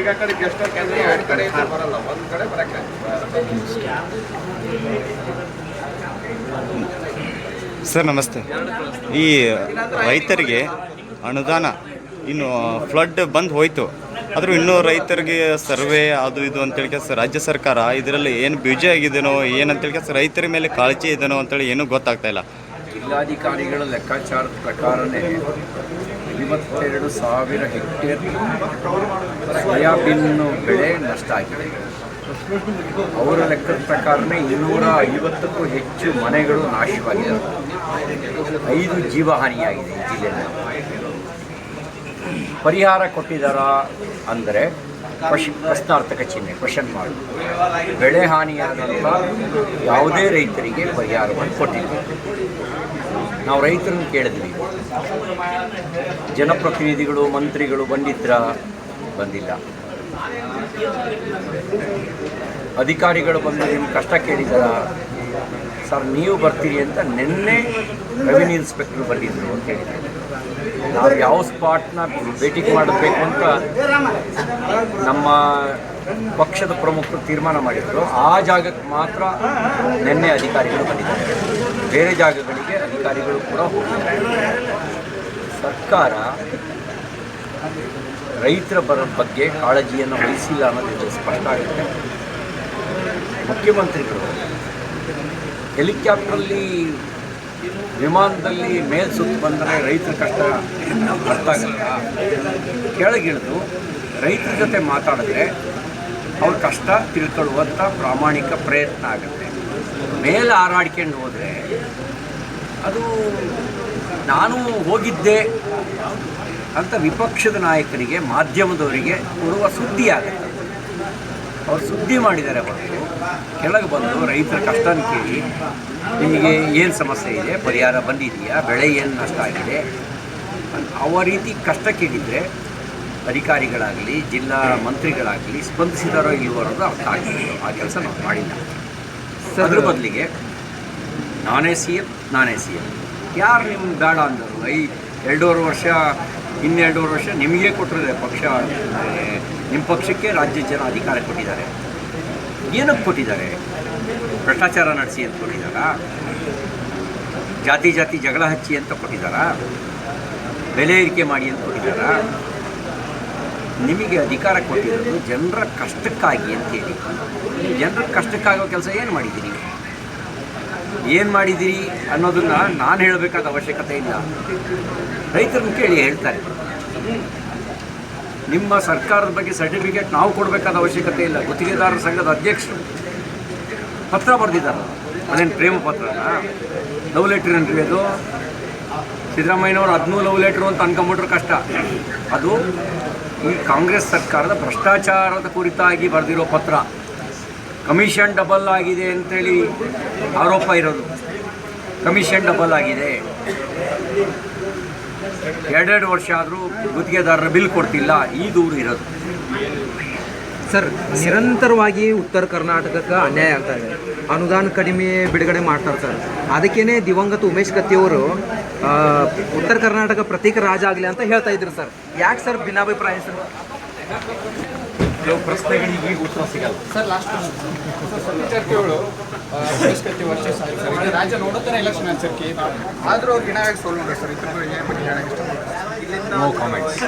ಈಗ ಆ ಕಡೆ ಗೆಸ್ಟ್ ಎರಡು ಕಡೆ ಇದ್ರೆ ಬರಲ್ಲ ಒಂದು ಕಡೆ ಬರಕ್ಕೆ. ಸರ್ ನಮಸ್ತೆ. ಈ ರೈತರಿಗೆ ಅನುದಾನ ಇನ್ನು ಫ್ಲಡ್ ಬಂದು ಹೋಯ್ತು. ಆದರೂ ಇನ್ನೂ ರೈತರಿಗೆ ಸರ್ವೆ ಅದು ಇದು ಅಂತೇಳಿ ಸರ್ ರಾಜ್ಯ ಸರ್ಕಾರ ಇದರಲ್ಲಿ ಏನು ಬ್ಯುಜಿ ಆಗಿದೆನೋ ಏನಂತೇಳಿ ಕೆಲಸ ರೈತರ ಮೇಲೆ ಕಾಳಜಿ ಇದೆನೋ ಅಂತೇಳಿ ಏನೂ ಗೊತ್ತಾಗ್ತಾ ಇಲ್ಲ. ಜಿಲ್ಲಾಧಿಕಾರಿಗಳ ಲೆಕ್ಕಾಚಾರದ ಪ್ರಕಾರನೇ ಐವತ್ತೆರಡು ಸಾವಿರ ಹೆಕ್ಟೇರ್ ಸೋಯಾಬೀನ್ ಬೆಳೆ ನಷ್ಟ ಆಗಿದೆ. ಅವರ ಲೆಕ್ಕದ ಪ್ರಕಾರನೇ ಇನ್ನೂರ ಐವತ್ತಕ್ಕೂ ಹೆಚ್ಚು ಮನೆಗಳು ನಾಶವಾಗಿದೆ ಐದು ಜೀವಹಾನಿಯಾಗಿದೆ ಈ ಜಿಲ್ಲೆಯಲ್ಲಿ. ಪರಿಹಾರ ಕೊಟ್ಟಿದ್ದಾರಾ ಅಂದರೆ ಪಶ್ ಪ್ರಶ್ನಾರ್ಥಕ ಚಿಹ್ನೆ ಕ್ವಶನ್ ಮಾಡಿ ಬೆಳೆ ಹಾನಿಯಾದಂಥ ಯಾವುದೇ ರೈತರಿಗೆ ಪರಿಹಾರವನ್ನು ಕೊಟ್ಟಿಲ್ಲ. ನಾವು ರೈತರನ್ನು ಕೇಳಿದ್ವಿ. ಜನಪ್ರತಿನಿಧಿಗಳು, ಮಂತ್ರಿಗಳು ಬಂದಿದ್ರ? ಬಂದಿಲ್ಲ. ಅಧಿಕಾರಿಗಳು ಬಂದು ನಿಮ್ಮ ಕಷ್ಟ ಕೇಳಿದಾರ. ಸರ್, ನೀವು ಬರ್ತೀರಿ ಅಂತ ನಿನ್ನೆ ರೆವಿನ್ಯೂ ಇನ್ಸ್ಪೆಕ್ಟರ್ ಬಂದಿದ್ರು ಅಂತ ಹೇಳಿದ್ರು. ನಾವು ಯಾವ ಸ್ಪಾಟ್ನ ಭೇಟಿ ಮಾಡಬೇಕು ಅಂತ ನಮ್ಮ ಪಕ್ಷದ ಪ್ರಮುಖರು ತೀರ್ಮಾನ ಮಾಡಿದ್ರು. ಆ ಜಾಗಕ್ಕೆ ಮಾತ್ರ ನಿನ್ನೆ ಅಧಿಕಾರಿಗಳು ಬಂದಿದ್ದಾರೆ. ಬೇರೆ ಜಾಗಗಳಿಗೆ ಅಧಿಕಾರಿಗಳು ಕೂಡ ಹೋಗಿದ್ದಾರೆ ಸರ್ಕಾರ ರೈತರ ಬರ ಬಗ್ಗೆ ಕಾಳಜಿಯನ್ನು ವಹಿಸಿಲ್ಲ ಅನ್ನೋದು ಸ್ಪಷ್ಟ ಆಗುತ್ತೆ. ಮುಖ್ಯಮಂತ್ರಿಗಳು ಹೆಲಿಕ್ಯಾಪ್ಟ್ರಲ್ಲಿ ವಿಮಾನದಲ್ಲಿ ಮೇಲ್ ಸುತ್ತು ಬಂದರೆ ರೈತರ ಕಷ್ಟ ಅರ್ಥ ಆಗಲ್ಲ ಕೆಳಗಿಳಿದು ರೈತರ ಜೊತೆ ಮಾತಾಡಿದ್ರೆ ಅವ್ರ ಕಷ್ಟ ತಿಳ್ಕೊಳ್ಳುವಂಥ ಪ್ರಾಮಾಣಿಕ ಪ್ರಯತ್ನ ಆಗುತ್ತೆ. ಮೇಲೆ ಹಾರಾಡ್ಕೊಂಡು ಹೋದರೆ ಅದು ನಾನು ಹೋಗಿದ್ದೆ. ಅಂತ ವಿಪಕ್ಷದ ನಾಯಕರಿಗೆ ಮಾಧ್ಯಮದವರಿಗೆ ಕೊಡುವ ಸುದ್ದಿ ಆಗುತ್ತೆ. ಅವ್ರು ಸುದ್ದಿ ಮಾಡಿದ್ದಾರೆ ಹೊರತು ಕೆಳಗೆ ಬಂದು ರೈತರ ಕಷ್ಟನ ಕೇಳಿ ನಿಮಗೆ ಏನು ಸಮಸ್ಯೆ ಇದೆ ಪರಿಹಾರ ಬಂದಿದೆಯಾ ಬೆಳೆ ಏನು ನಷ್ಟ ಆಗಿದೆ ಅವ ರೀತಿ ಕಷ್ಟ ಕೇಳಿದರೆ ಅಧಿಕಾರಿಗಳಾಗಲಿ ಜಿಲ್ಲಾ ಮಂತ್ರಿಗಳಾಗಲಿ ಸ್ಪಂದಿಸಿದಾರೋ ಇಲ್ವೋ ಅನ್ನೋದು ಅರ್ಥ ಆಗಿಲ್ಲ ಆ ಕೆಲಸ ನಾವು ಮಾಡಿಲ್ಲ. ಅದ್ರ ಬದಲಿಗೆ ನಾನೇ ಸಿ ಎಂ ನಾನೇ ಸಿ ಎಂ. ಯಾರು ನಿಮ್ಗೆ ಬೇಡ ಅಂದರು? ಐ ಎರಡೂವರೆ ವರ್ಷ ಇನ್ನೆರಡೂವರೆ ವರ್ಷ ನಿಮಗೆ ಕೊಟ್ಟಿದೆ ಪಕ್ಷ ನಿಮ್ಮ ಪಕ್ಷಕ್ಕೆ ರಾಜ್ಯ ಜನ ಅಧಿಕಾರ ಕೊಟ್ಟಿದ್ದಾರೆ. ಏನಕ್ಕೆ ಕೊಟ್ಟಿದ್ದಾರೆ? ಭ್ರಷ್ಟಾಚಾರ ನಡೆಸಿ ಅಂತ ಕೊಟ್ಟಿದ್ದಾರಾ? ಜಾತಿ ಜಾತಿ ಜಗಳ ಹಚ್ಚಿ ಅಂತ ಕೊಟ್ಟಿದ್ದಾರಾ? ಬೆಲೆ ಏರಿಕೆ ಮಾಡಿ ಅಂತ ಕೊಟ್ಟಿದ್ದಾರಾ? ನಿಮಗೆ ಅಧಿಕಾರ ಕೊಟ್ಟಿರೋದು ಜನರ ಕಷ್ಟಕ್ಕಾಗಿ ಅಂತೇಳಿ ಜನರ ಕಷ್ಟಕ್ಕಾಗೋ ಕೆಲಸ ಏನು ಮಾಡಿದ್ದೀರಿ? ಏನು ಮಾಡಿದ್ದೀರಿ ಅನ್ನೋದನ್ನು ನಾನು ಹೇಳಬೇಕಾದ ಅವಶ್ಯಕತೆ ಇಲ್ಲ. ರೈತರನ್ನು ಕೇಳಿ ಹೇಳ್ತಾರೆ. ನಿಮ್ಮ ಸರ್ಕಾರದ ಬಗ್ಗೆ ಸರ್ಟಿಫಿಕೇಟ್ ನಾವು ಕೊಡಬೇಕಾದ ಅವಶ್ಯಕತೆ ಇಲ್ಲ. ಗುತ್ತಿಗೆದಾರರ ಸಂಘದ ಅಧ್ಯಕ್ಷರು ಪತ್ರ ಬರೆದಿದ್ದಾರೆ. ಅದೇನು ಪ್ರೇಮ ಪತ್ರನ? ಲವ್ ಲೆಟ್ರ್ ಏನ್ರಿ ಅದು? ಸಿದ್ದರಾಮಯ್ಯನವರು ಅದನ್ನೂ ಲವ್ ಲೆಟ್ರು ಅಂತ ಅನ್ಕೊಂಬಿಟ್ರೆ ಕಷ್ಟ. ಅದು ಈ ಕಾಂಗ್ರೆಸ್ ಸರ್ಕಾರದ ಭ್ರಷ್ಟಾಚಾರದ ಕುರಿತಾಗಿ ಬರೆದಿರೋ ಪತ್ರ. ಕಮಿಷನ್ ಡಬಲ್ ಆಗಿದೆ ಅಂತೇಳಿ ಆರೋಪ ಇರೋದು. ಕಮಿಷನ್ ಡಬಲ್ ಆಗಿದೆ. ಎರಡೆರಡು ವರ್ಷ ಆದರೂ ಗುತ್ತಿಗೆದಾರರ ಬಿಲ್ ಕೊಡ್ತಿಲ್ಲ, ಈ ದೂರು ಇರೋದು. ಸರ್, ನಿರಂತರವಾಗಿ ಉತ್ತರ ಕರ್ನಾಟಕಕ್ಕೆ ಅನ್ಯಾಯ ಆಗ್ತಾ ಇದೆ. ಅನುದಾನ ಕಡಿಮೆ ಬಿಡುಗಡೆ ಮಾಡ್ತಾರೆ ಸರ್. ಅದಕ್ಕೇನೆ ದಿವಂಗತ ಉಮೇಶ್ ಕತ್ತಿಯವರು ಉತ್ತರ ಕರ್ನಾಟಕ ಪ್ರತೀಕ ರಾಜ ಆಗಲಿ ಅಂತ ಹೇಳ್ತಾ ಇದ್ರು ಸರ್. ಯಾಕೆ ಸರ್ ಭಿನ್ನಾಭಿಪ್ರಾಯ ಸರ್? ಕೆಲವು ಪ್ರಶ್ನೆಗಳಿಗೆ ಈಗ ಉತ್ತರ ಸಿಗಲ್ಲ. ಜಾರಕಿಹೊಳಿ ಲಾಸ್ಟ್ ವರ್ಷ ಸರ್ ರಾಜ್ಯ ನೋಡುತ್ತಾನೆ ಎಲೆಕ್ಷನ್ ಅನ್ಸರ್ಕಿ ಆದರೂ ಅವ್ರು ಗಿಣವಾಗಿ ಸೋಲ್ ನೋಡಿ ಸರ್. ಇದ್ರ ಏನು ಬಗ್ಗೆ ಹೇಳಕ್ಕೆ ಇಷ್ಟಪಡ್ತಾರೆ? No comments